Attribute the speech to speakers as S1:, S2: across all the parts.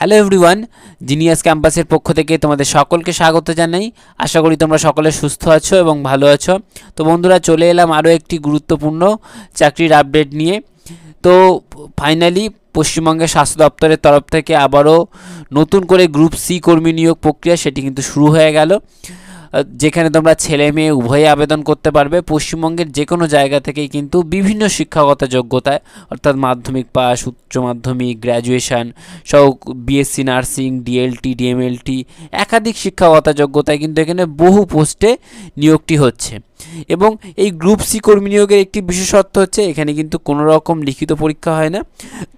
S1: Hello everyone genius ক্যাম্পাসের পক্ষ থেকে তোমাদের সকলকে স্বাগত জানাই। আশা করি তোমরা সকলে সুস্থ আছো এবং ভালো আছো। তো বন্ধুরা, চলে এলাম আরও একটি গুরুত্বপূর্ণ চাকরির আপডেট নিয়ে। তো ফাইনালি পশ্চিমবঙ্গের স্বাস্থ্য দপ্তরের তরফ থেকে আবারও নতুন করে গ্রুপ সি কর্মী নিয়োগ প্রক্রিয়া সেটি কিন্তু শুরু হয়ে গেল। যেখানে তোমরা ছেলে মেয়ে উভয়ে আবেদন করতে পারবে। পশ্চিমবঙ্গের যে কোনো জায়গা থেকেই কিন্তু বিভিন্ন শিক্ষাগত যোগ্যতায়, অর্থাৎ মাধ্যমিক পাস উচ্চ মাধ্যমিক, গ্র্যাজুয়েশন সহ বিএসসি নার্সিং ডিএলটি ডিএমএলটি একাধিক শিক্ষাগত যোগ্যতায় কিন্তু এখানে বহু পোস্টে নিয়োগটি হচ্ছে। এবং এই গ্রুপ সি কর্মী নিয়োগের একটি বিশেষত্ব হচ্ছে, এখানে কিন্তু কোনো রকম লিখিত পরীক্ষা হয় না।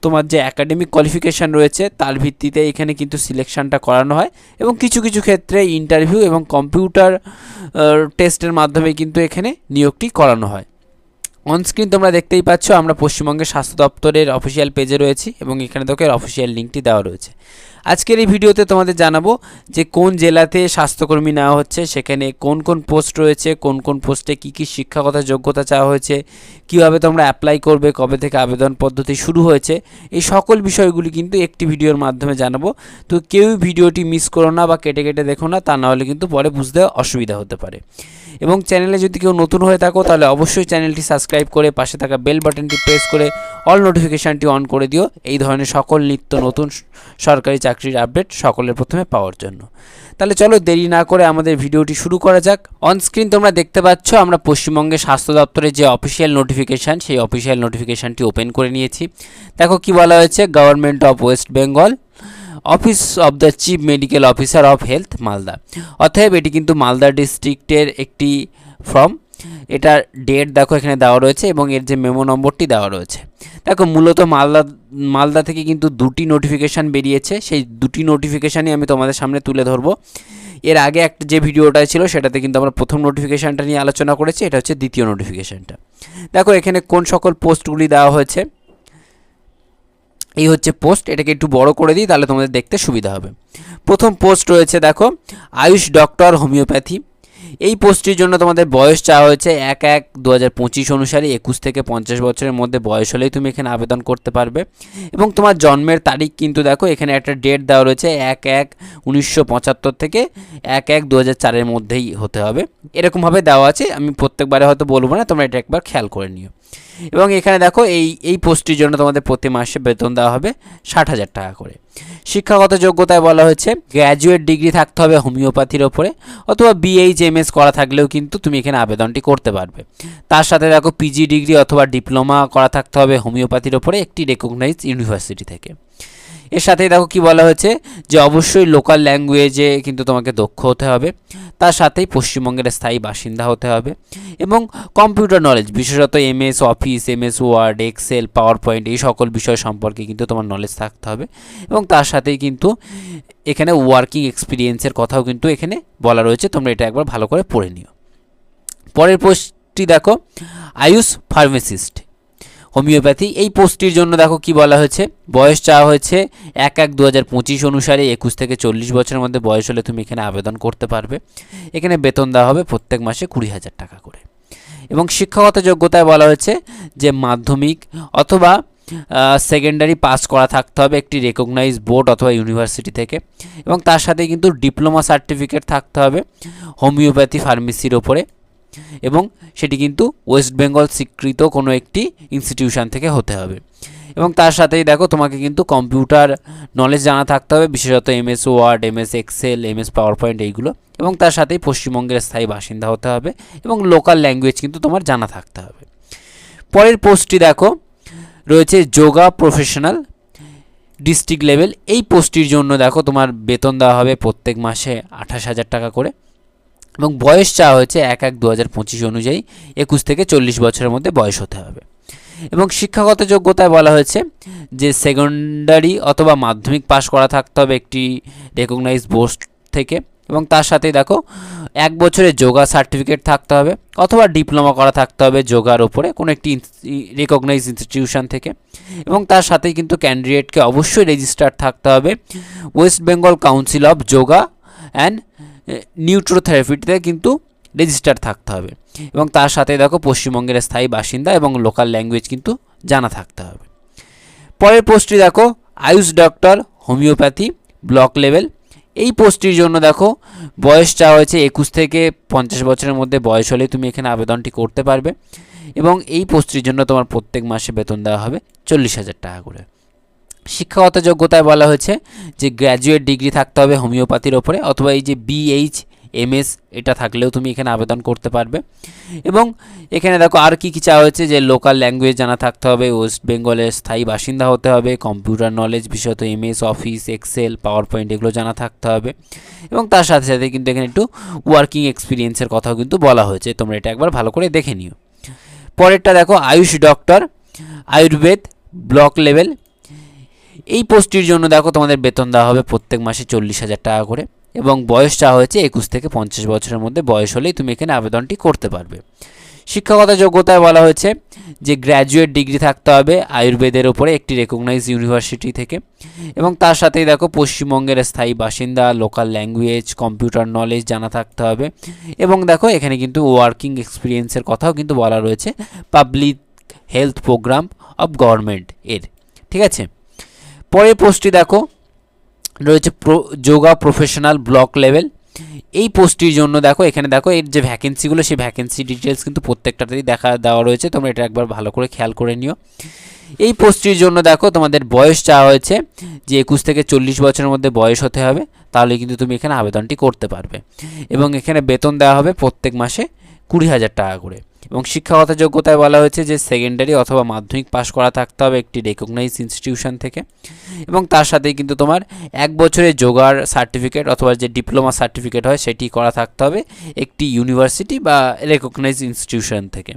S1: তোমার যে একাডেমিক কোয়ালিফিকেশান রয়েছে, তার ভিত্তিতে এখানে কিন্তু সিলেকশনটা করানো হয় এবং কিছু কিছু ক্ষেত্রে ইন্টারভিউ এবং কম্পিউটার টেস্টের মাধ্যমে কিন্তু এখানে নিয়োগটি করানো হয়। অনস্ক্রিন তোমরা দেখতেই পাচ্ছ, আমরা পশ্চিমবঙ্গের স্বাস্থ্য দপ্তরের অফিসিয়াল পেজে রয়েছি এবং এখানে তোকে অফিসিয়াল লিঙ্কটি দেওয়া রয়েছে। আজকের এই ভিডিওতে তোমাদের জানাব যে কোন জেলাতে স্বাস্থ্যকর্মী নেওয়া হচ্ছে, সেখানে কোন কোন পোস্ট রয়েছে, কোন কোন পোস্টে কী কী শিক্ষাগত যোগ্যতা চাওয়া হয়েছে, কীভাবে তোমরা অ্যাপ্লাই করবে, কবে থেকে আবেদন পদ্ধতি শুরু হয়েছে, এই সকল বিষয়গুলি কিন্তু একটি ভিডিওর মাধ্যমে জানাব। তো কেউ ভিডিওটি মিস করো না বা কেটে কেটে দেখো না, তা নাহলে কিন্তু পরে বুঝতে অসুবিধা হতে পারে। এবং চ্যানেলে যদি কেউ নতুন হয়ে থাকো, তাহলে অবশ্যই চ্যানেলটি সাবস্ক্রাইব করে পাশে থাকা বেল বাটনটি প্রেস করে অল নোটিফিকেশানটি অন করে দিও। এই ধরনের সকল নিত্য নতুন সরকারি চাকরির আপডেট সকলের প্রথমে পাওয়ার জন্য। তাহলে চলো দেরি না করে আমাদের ভিডিওটি শুরু করা যাক। অন স্ক্রিন তোমরা দেখতে পাচ্ছ, আমরা পশ্চিমবঙ্গের স্বাস্থ্য দপ্তরের যে অফিসিয়াল নোটিফিকেশান সেই অফিসিয়াল নোটিফিকেশানটি ওপেন করে নিয়েছি। দেখো কি বলা হয়েছে government of West Bengal office of the chief medical officer of health Malda. অতএব এটি কিন্তু মালদা ডিস্ট্রিক্টের একটি ফর্ম এটার ডেট দেখো এখানে দেওয়া রয়েছে এবং এর যে মেমো নম্বরটি দেওয়া রয়েছে। দেখো, মূলত মালদা মালদা থেকে কিন্তু দুটি নোটিফিকেশান বেরিয়েছে। সেই দুটি নোটিফিকেশানই আমি তোমাদের সামনে তুলে ধরবো। এর আগে একটা যে ভিডিওটা ছিল, সেটাতে কিন্তু আমরা প্রথম নোটিফিকেশানটা নিয়ে আলোচনা করেছি। এটা হচ্ছে দ্বিতীয় নোটিফিকেশানটা দেখো, এখানে কোন সকল পোস্টগুলি দেওয়া হয়েছে? এই হচ্ছে পোস্ট এটাকে একটু বড় করে দিই, তাহলে তোমাদের দেখতে সুবিধা হবে। প্রথম পোস্ট রয়েছে, দেখো, আয়ুষ ডক্টর হোমিওপ্যাথি এই পোস্টটির জন্য তোমাদের বয়স চাওয়া হয়েছে এক এক দু অনুসারে একুশ থেকে পঞ্চাশ বছরের মধ্যে বয়স হলেই তুমি এখানে আবেদন করতে পারবে। এবং তোমার জন্মের তারিখ কিন্তু দেখো, এখানে একটা ডেট দেওয়া রয়েছে এক এক উনিশশো থেকে এক এক দু চারের মধ্যেই হতে হবে। এরকমভাবে দেওয়া আছে, আমি প্রত্যেকবারে হয়তো বলব না, তোমরা এটা একবার খেয়াল করে নিও। এবং এখানে দেখো এই এই পোস্টটির জন্য তোমাদের প্রতি মাসে বেতন দেওয়া হবে ষাট হাজার টাকা করে। শিক্ষাগত যোগ্যতায় বলা হয়েছে গ্র্যাজুয়েট ডিগ্রি থাকতে হবে হোমিওপ্যাথির ওপরে অথবা বিএইচএমএস করা থাকলেও কিন্তু তুমি এখানে আবেদনটি করতে পারবে। তার সাথে দেখো পিজি ডিগ্রি অথবা ডিপ্লোমা করা থাকতে হবে হোমিওপ্যাথির ওপরে একটি রেকগনাইজ ইউনিভার্সিটি থেকে। এর সাথেই দেখো কি বলা হয়েছে যে অবশ্যই লোকাল ল্যাঙ্গুয়েজে কিন্তু তোমাকে দক্ষ হতে হবে। তার সাথেই পশ্চিমবঙ্গের স্থায়ী বাসিন্দা হতে হবে এবং কম্পিউটার নলেজ বিশেষত MS office MS word excel power point এই সকল বিষয় সম্পর্কে কিন্তু তোমার নলেজ থাকতে হবে এবং তার সাথেই কিন্তু এখানে ওয়ার্কিং এক্সপিরিয়েন্সের কথাও কিন্তু এখানে বলা রয়েছে। তোমরা এটা একবার ভালো করে পড়ে নিও। পরের পোস্টটি দেখো, আয়ুষ ফার্মাসিস্ট হোমিওপ্যাথি। এই পোস্টটির জন্য দেখো কি বলা হয়েছে? বয়স চাওয়া হয়েছে এক এক দু অনুসারে একুশ থেকে চল্লিশ বছরের মধ্যে বয়স হলে তুমি এখানে আবেদন করতে পারবে। এখানে বেতন দেওয়া হবে প্রত্যেক মাসে কুড়ি হাজার টাকা করে। এবং শিক্ষাগত যোগ্যতায় বলা হয়েছে যে মাধ্যমিক অথবা সেকেন্ডারি পাস করা থাকতে হবে একটি রেকগনাইজ বোর্ড অথবা ইউনিভার্সিটি থেকে। এবং তার সাথে কিন্তু ডিপ্লোমা সার্টিফিকেট থাকতে হবে হোমিওপ্যাথি ফার্মেসির ওপরে। এবং সেটি কিন্তু ওয়েস্ট বেঙ্গল স্বীকৃত কোনো একটি ইনস্টিটিউশন থেকে হতে হবে। এবং তার সাথেই দেখো তোমাকে কিন্তু কম্পিউটার নলেজ জানা থাকতে হবে, বিশেষত MS word MS excel MS power point এইগুলো। এবং তার সাথেই পশ্চিমবঙ্গের স্থায়ী বাসিন্দা হতে হবে এবং লোকাল ল্যাঙ্গুয়েজ কিন্তু তোমার জানা থাকতে হবে। পরের পোস্টটি দেখো, রয়েছে যোগা প্রফেশনাল ডিস্ট্রিক্ট লেভেল এই পোস্টটির জন্য দেখো তোমার বেতন দেওয়া হবে প্রত্যেক মাসে আঠাশ হাজার টাকা করে। এবং বয়স চাওয়া হয়েছে এক এক দু হাজার পঁচিশ অনুযায়ী একুশ থেকে চল্লিশ বছরের মধ্যে বয়স হতে হবে। এবং শিক্ষাগত যোগ্যতায় বলা হয়েছে যে সেকেন্ডারি অথবা মাধ্যমিক পাশ করা থাকতে হবে একটি রেকগনাইজ বোর্ড থেকে এবং তার সাথে দেখো এক বছরের যোগা সার্টিফিকেট থাকতে হবে অথবা ডিপ্লোমা করা থাকতে হবে যোগার ওপরে কোনো একটি রেকগনাইজ ইনস্টিটিউশন থেকে। এবং তার সাথেই কিন্তু ক্যান্ডিডেটকে অবশ্যই রেজিস্টার থাকতে হবে। West Bengal council of yoga and নিউট্রোথেরাপিতে কিন্তু রেজিস্টার থাকতে হবে। এবং তার সাথে দেখো পশ্চিমবঙ্গের স্থায়ী বাসিন্দা এবং লোকাল ল্যাঙ্গুয়েজ কিন্তু জানা থাকতে হবে। পরের পোস্টটি দেখো, AYUSH doctor homeopathy block level এই পোস্টটির জন্য দেখো, বয়স চাওয়া হয়েছে একুশ থেকে পঞ্চাশ বছরের মধ্যে বয়স হলে তুমি এখানে আবেদনটি করতে পারবে। এবং এই পোস্টটির জন্য তোমার প্রত্যেক মাসে বেতন দেওয়া হবে চল্লিশ হাজার টাকা করে। শিক্ষাগত যোগ্যতায় বলা হয়েছে যে গ্র্যাজুয়েট ডিগ্রি থাকতে হবে হোমিওপ্যাথির ওপরে অথবা এই যে বিএইচ এমএস এটা থাকলেও তুমি এখানে আবেদন করতে পারবে। এবং এখানে দেখো আর কি কী চাওয়া হয়েছে যে লোকাল ল্যাঙ্গুয়েজ জানা থাকতে হবে ওয়েস্ট বেঙ্গলের স্থায়ী বাসিন্দা হতে হবে কম্পিউটার নলেজ বিশেষত MS office excel power point এগুলো জানা থাকতে হবে। এবং তার সাথে সাথে কিন্তু এখানে একটু ওয়ার্কিং এক্সপিরিয়েন্সের কথাও কিন্তু বলা হয়েছে। তোমরা এটা একবার ভালো করে দেখে নিও। পরেরটা দেখো AYUSH doctor Ayurveda block level এই পোস্টটির জন্য দেখো তোমাদের বেতন দেওয়া হবে প্রত্যেক মাসে চল্লিশ হাজার টাকা করে এবং বয়স হয়েছে একুশ থেকে পঞ্চাশ বছরের মধ্যে বয়স হলেই তুমি এখানে আবেদনটি করতে পারবে। শিক্ষাগত যোগ্যতায় বলা হয়েছে যে গ্র্যাজুয়েট ডিগ্রি থাকতে হবে আয়ুর্বেদের ওপরে একটি রেকগনাইজ ইউনিভার্সিটি থেকে এবং তার সাথেই দেখো পশ্চিমবঙ্গের স্থায়ী বাসিন্দা লোকাল ল্যাঙ্গুয়েজ কম্পিউটার নলেজ জানা থাকতে হবে এবং দেখো এখানে কিন্তু ওয়ার্কিং এক্সপিরিয়েন্সের কথাও কিন্তু বলা রয়েছে। Public health programme of government এর। ঠিক আছে? পরের পোস্টটি দেখো। রয়েছে যোগা প্রফেশনাল ব্লক লেভেল এই পোস্টটির জন্য দেখো, এখানে দেখো, এর যে ভ্যাকেন্সিগুলো সেই ভ্যাকেন্সি ডিটেলস কিন্তু প্রত্যেকটাতেই দেখা, দেওয়া রয়েছে। তোমরা এটা একবার ভালো করে খেয়াল করে নিও। এই পোস্টটির জন্য দেখো, তোমাদের বয়স চাওয়া হয়েছে যে একুশ থেকে চল্লিশ বছরের মধ্যে বয়স হতে হবে, তাহলে কিন্তু তুমি এখানে আবেদনটি করতে পারবে। এবং এখানে বেতন দেওয়া হবে প্রত্যেক মাসে কুড়ি হাজার টাকা করে। এবং শিক্ষাগত যোগ্যতায় বলা হয়েছে যে সেকেন্ডারি অথবা মাধ্যমিক পাশ করা থাকতে হবে একটি রেকগনাইজ ইনস্টিটিউশন থেকে। এবং তার সাথে কিন্তু তোমার এক বছরের যোগার সার্টিফিকেট অথবা যে ডিপ্লোমা সার্টিফিকেট হয় সেটি করা থাকতে হবে একটি ইউনিভার্সিটি বা রেকগনাইজ ইনস্টিটিউশন থেকে।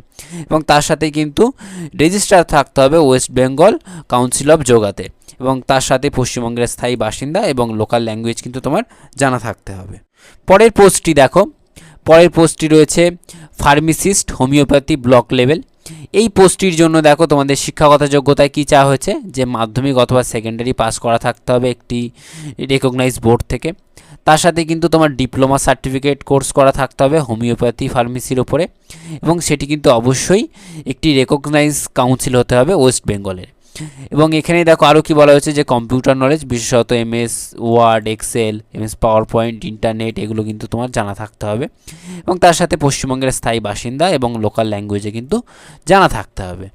S1: এবং তার সাথে কিন্তু রেজিস্টার থাকতে হবে ওয়েস্ট বেঙ্গল কাউন্সিল অফ যোগাতে এবং তার সাথে পশ্চিমবঙ্গের স্থায়ী বাসিন্দা এবং লোকাল ল্যাঙ্গুয়েজ কিন্তু তোমার জানা থাকতে হবে। পরের পোস্টটি দেখো। পরের পোস্টটি রয়েছে ফার্মাসিস্ট হোমিওপ্যাথি ব্লক লেভেল এই পোস্টটির জন্য দেখো তোমাদের শিক্ষাগত যোগ্যতায় কী চাওয়া হয়েছে? যে মাধ্যমিক অথবা সেকেন্ডারি পাস করা থাকতে হবে একটি রেকগনাইজ বোর্ড থেকে। তার সাথে কিন্তু তোমার ডিপ্লোমা সার্টিফিকেট কোর্স করা থাকতে হবে হোমিওপ্যাথি ফার্মেসির ওপরে এবং সেটি কিন্তু অবশ্যই একটি রেকগনাইজ কাউন্সিল হতে হবে ওয়েস্ট বেঙ্গলের এবং এখানে দেখো আরও কি বলা হয়েছে যে কম্পিউটার নলেজ বিশেষত MS word excel MS power point internet এগুলো কিন্তু তোমার জানা থাকতে হবে। এবং তার সাথে পশ্চিমবঙ্গের স্থায়ী বাসিন্দা এবং লোকাল ল্যাঙ্গুয়েজে কিন্তু জানা থাকতে হবে।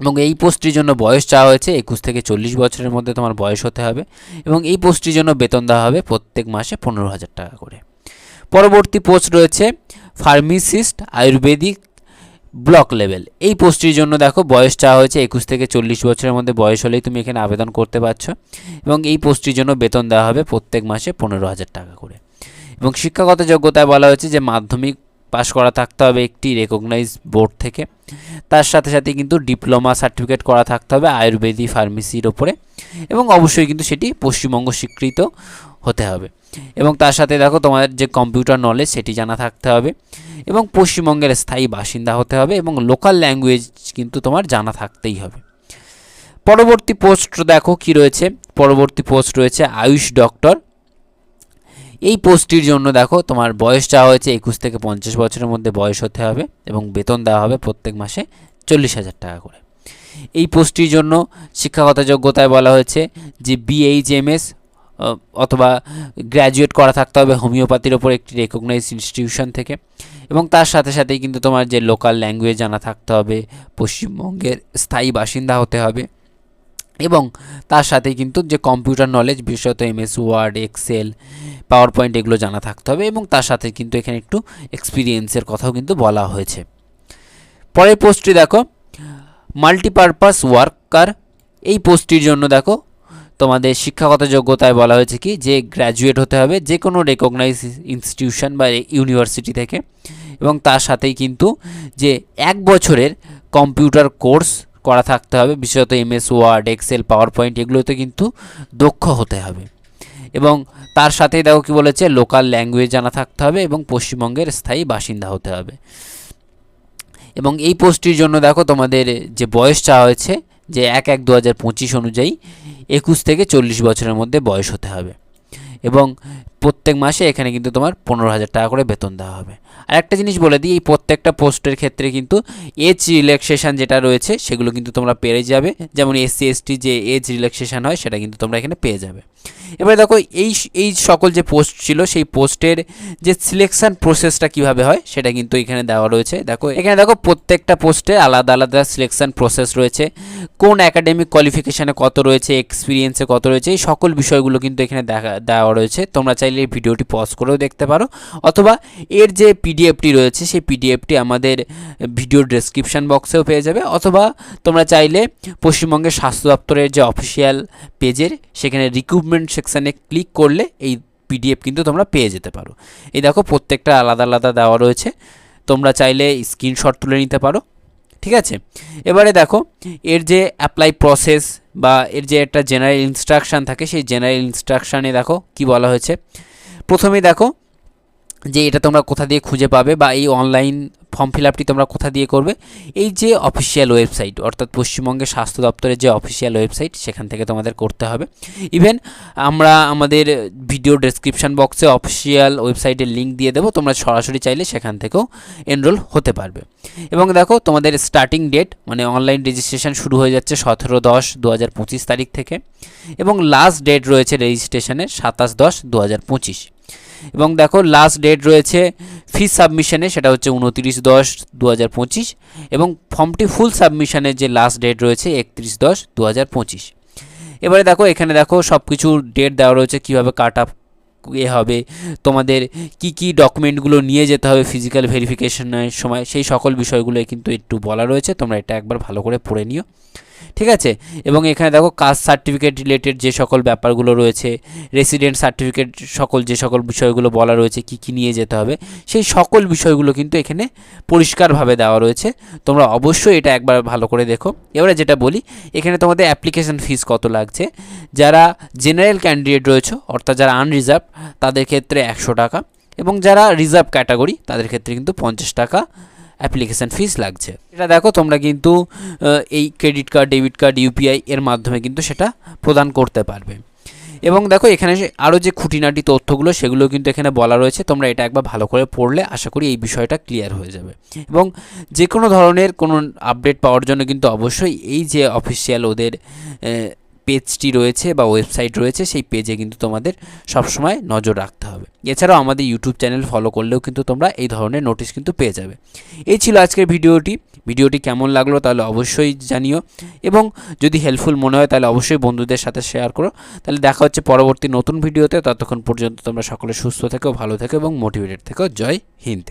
S1: এবং এই পোস্টটির জন্য বয়স চাওয়া হয়েছে একুশ থেকে চল্লিশ বছরের মধ্যে তোমার বয়স হতে হবে। এবং এই পোস্টটির জন্য বেতন দেওয়া হবে প্রত্যেক মাসে পনেরো হাজার টাকা করে। পরবর্তী পোস্ট রয়েছে ফার্মাসিস্ট, আয়ুর্বেদিক ব্লক লেভেল এই পোস্টটির জন্য দেখো বয়স চাওয়া হয়েছে একুশ থেকে চল্লিশ বছরের মধ্যে। বয়স হলেই তুমি এখানে আবেদন করতে পারছ। এবং এই পোস্টটির জন্য বেতন দেওয়া হবে প্রত্যেক মাসে পনেরো হাজার টাকা করে। এবং শিক্ষাগত যোগ্যতায় বলা হয়েছে যে মাধ্যমিক পাশ করা থাকতে হবে একটি রেকগনাইজ বোর্ড থেকে। তার সাথে সাথে কিন্তু ডিপ্লোমা সার্টিফিকেট করা থাকতে হবে আয়ুর্বেদিক ফার্মেসির ওপরে এবং অবশ্যই কিন্তু সেটি পশ্চিমবঙ্গ স্বীকৃত হতে হবে। এবং তার সাথে দেখো তোমার যে কম্পিউটার নলেজ সেটি জানা থাকতে হবে এবং পশ্চিমবঙ্গের স্থায়ী বাসিন্দা হতে হবে এবং লোকাল ল্যাঙ্গুয়েজ কিন্তু তোমার জানা থাকতেই হবে। পরবর্তী পোস্ট দেখো কি রয়েছে? পরবর্তী পোস্ট রয়েছে আয়ুষ ডক্টর এই পোস্টটির জন্য দেখো, তোমার বয়স চাওয়া হয়েছে একুশ থেকে পঞ্চাশ বছরের মধ্যে বয়স হতে হবে এবং বেতন দেওয়া হবে প্রত্যেক মাসে চল্লিশ হাজার টাকা করে। এই পোস্টটির জন্য শিক্ষাগত যোগ্যতায় বলা হয়েছে যে বিএইচএমএস অথবা গ্র্যাজুয়েট করা থাকতে হবে হোমিওপ্যাথির ওপর একটি রেকগনাইজ ইনস্টিটিউশন থেকে এবং তার সাথে সাথেই কিন্তু তোমার যে লোকাল ল্যাঙ্গুয়েজ জানা থাকতে হবে, পশ্চিমবঙ্গের স্থায়ী বাসিন্দা হতে হবে। এবং তার সাথে কিন্তু যে কম্পিউটার নলেজ বিশেষত MS word excel power point এগুলো জানা থাকতে হবে এবং তার সাথে কিন্তু এখানে একটু এক্সপিরিয়েন্সের কথাও কিন্তু বলা হয়েছে। পরের পোস্টটি দেখো মাল্টিপারপাস ওয়ার্কার এই পোস্টটির জন্য দেখো, তোমাদের শিক্ষাগত যোগ্যতায় বলা হয়েছে কি? যে গ্র্যাজুয়েট হতে হবে যে কোনো রেকগনাইজ ইনস্টিটিউশন বা ইউনিভার্সিটি থেকে এবং তার সাথেই কিন্তু যে এক বছরের কম্পিউটার কোর্স করা থাকতে হবে, বিশেষত MS word excel power point এগুলোতে কিন্তু দক্ষ হতে হবে। এবং তার সাথেই দেখো কি বলেছে লোকাল ল্যাঙ্গুয়েজ জানা থাকতে হবে এবং পশ্চিমবঙ্গের স্থায়ী বাসিন্দা হতে হবে। এবং এই পোস্টটির জন্য দেখো তোমাদের যে বয়স চাওয়া হয়েছে, যে এক এক দু অনুযায়ী একুশ থেকে চল্লিশ বছরের মধ্যে বয়স হতে হবে। এবং প্রত্যেক মাসে এখানে কিন্তু তোমার পনেরো হাজার টাকা করে বেতন দেওয়া হবে। আর একটা জিনিস বলে দিই, এই প্রত্যেকটা পোস্টের ক্ষেত্রে কিন্তু এজ রিল্যাক্সেশন যেটা রয়েছে, সেগুলো কিন্তু তোমরা পেয়ে যাবে। যেমন এসসি এসটি যে এজ রিল্যাক্সেশন হয়, সেটা কিন্তু তোমরা এখানে পেয়ে যাবে। এবারে দেখো, এই এই সকল যে পোস্ট ছিল, সেই পোস্টের যে সিলেকশান প্রসেসটা কীভাবে হয়, সেটা কিন্তু এখানে দেওয়া রয়েছে। দেখো, এখানে দেখো, প্রত্যেকটা পোস্টে আলাদা আলাদা সিলেকশান প্রসেস রয়েছে। কোন একাডেমিক কোয়ালিফিকেশানে কত রয়েছে এক্সপিরিয়েন্সে কত রয়েছে, এই সকল বিষয়গুলো কিন্তু এখানে দেখা, দেওয়া রয়েছে। তোমরা চাইলে এই ভিডিওটি পজ করেও দেখতে পারো। অথবা এর যে পিডিএফটি রয়েছে, সেই পিডিএফটি আমাদের ভিডিও ডেসক্রিপশন বক্সেও পেয়ে যাবে। অথবা তোমরা চাইলে পশ্চিমবঙ্গের স্বাস্থ্য দপ্তরের যে অফিসিয়াল পেজের সেখানে রিক্রুটমেন্ট সেকশানে ক্লিক করলে এই পিডিএফ কিন্তু তোমরা পেয়ে যেতে পারো। এই দেখো, প্রত্যেকটা আলাদা আলাদা দেওয়া রয়েছে। তোমরা চাইলে স্ক্রিনশট তুলে নিতে পারো। ঠিক আছে? এবারে দেখো, এর যে অ্যাপ্লাই প্রসেস বা এর যে একটা জেনারেল ইনস্ট্রাকশান থাকে, সেই জেনারেল ইনস্ট্রাকশানে দেখো কি বলা হয়েছে। প্রথমেই দেখো যে এটা তোমরা কোথা দিয়ে খুঁজে পাবে বা এই অনলাইন ফর্ম ফিল আপটি তোমরা কোথা দিয়ে করবে? এই যে অফিসিয়াল ওয়েবসাইট অর্থাৎ পশ্চিমবঙ্গের স্বাস্থ্য দপ্তরের যে অফিসিয়াল ওয়েবসাইট সেখান থেকে তোমাদের করতে হবে। ইভেন আমরা আমাদের ভিডিও ডেসক্রিপশন বক্সে অফিসিয়াল ওয়েবসাইটের লিঙ্ক দিয়ে দেবো, তোমরা সরাসরি চাইলে সেখান থেকেও এনরোল হতে পারবে। এবং দেখো, তোমাদের স্টার্টিং ডেট মানে অনলাইন রেজিস্ট্রেশন শুরু হয়ে যাচ্ছে সতেরো দশ দু তারিখ থেকে। এবং লাস্ট ডেট রয়েছে রেজিস্ট্রেশনের সাতাশ দশ দু এবং দেখো লাস্ট ডেট রয়েছে ফিস সাবমিশনে সেটা হচ্ছে উনতিরিশ দশ দু এবং ফর্মটি ফুল সাবমিশনের যে লাস্ট ডেট রয়েছে, একত্রিশ দশ দু এবারে দেখো, এখানে দেখো সব কিছু ডেট দেওয়া রয়েছে, কীভাবে কাট আপ এ হবে, তোমাদের কি কি ডকুমেন্টগুলো নিয়ে যেতে হবে ফিজিক্যাল ভেরিফিকেশনের সময়, সেই সকল বিষয়গুলো কিন্তু একটু বলা রয়েছে, তোমরা এটা একবার ভালো করে পড়ে নিও। ঠিক আছে? এবং এখানে দেখো কাস্ট সার্টিফিকেট রিলেটেড যে সকল ব্যাপারগুলো রয়েছে রেসিডেন্ট সার্টিফিকেট সকল যে সকল বিষয়গুলো বলা রয়েছে, কি কি নিয়ে যেতে হবে, সেই সকল বিষয়গুলো কিন্তু এখানে পরিষ্কারভাবে দেওয়া রয়েছে। তোমরা অবশ্যই এটা একবার ভালো করে দেখো। এবারে যেটা বলি, এখানে তোমাদের অ্যাপ্লিকেশন ফিস কত লাগছে? যারা জেনারেল ক্যান্ডিডেট রয়েছে, অর্থাৎ যারা আনরিজার্ভ তাদের ক্ষেত্রে একশো টাকা এবং যারা রিজার্ভ ক্যাটাগরি তাদের ক্ষেত্রে কিন্তু পঞ্চাশ টাকা। অ্যাপ্লিকেশান ফিস লাগছে। এটা দেখো, তোমরা কিন্তু এই credit card debit card UPI এর মাধ্যমে কিন্তু সেটা প্রদান করতে পারবে। এবং দেখো, এখানে আরও যে খুঁটিনাটি তথ্যগুলো, সেগুলো কিন্তু এখানে বলা রয়েছে। তোমরা এটা একবার ভালো করে পড়লে আশা করি এই বিষয়টা ক্লিয়ার হয়ে যাবে। এবং যে কোনো ধরনের কোনো আপডেট পাওয়ার জন্য কিন্তু অবশ্যই এই যে অফিসিয়াল ওদের পেজটি রয়েছে বা ওয়েবসাইট রয়েছে, সেই পেজে কিন্তু তোমাদের সবসময় নজর রাখতে হবে। এছাড়াও আমাদের ইউটিউব চ্যানেল ফলো করলেও কিন্তু তোমরা এই ধরনের নোটিশ কিন্তু পেয়ে যাবে। এই ছিল আজকের ভিডিওটি। ভিডিওটি কেমন লাগল তাহলে অবশ্যই জানিও এবং যদি হেল্পফুল মনে হয় তাহলে অবশ্যই বন্ধুদের সাথে শেয়ার করো। তাহলে দেখা হচ্ছে পরবর্তী নতুন ভিডিওতে। ততক্ষণ পর্যন্ত তোমরা সকলে সুস্থ থেকো, ভালো থেকো এবং মোটিভেটেড থেকো। জয় হিন্দ।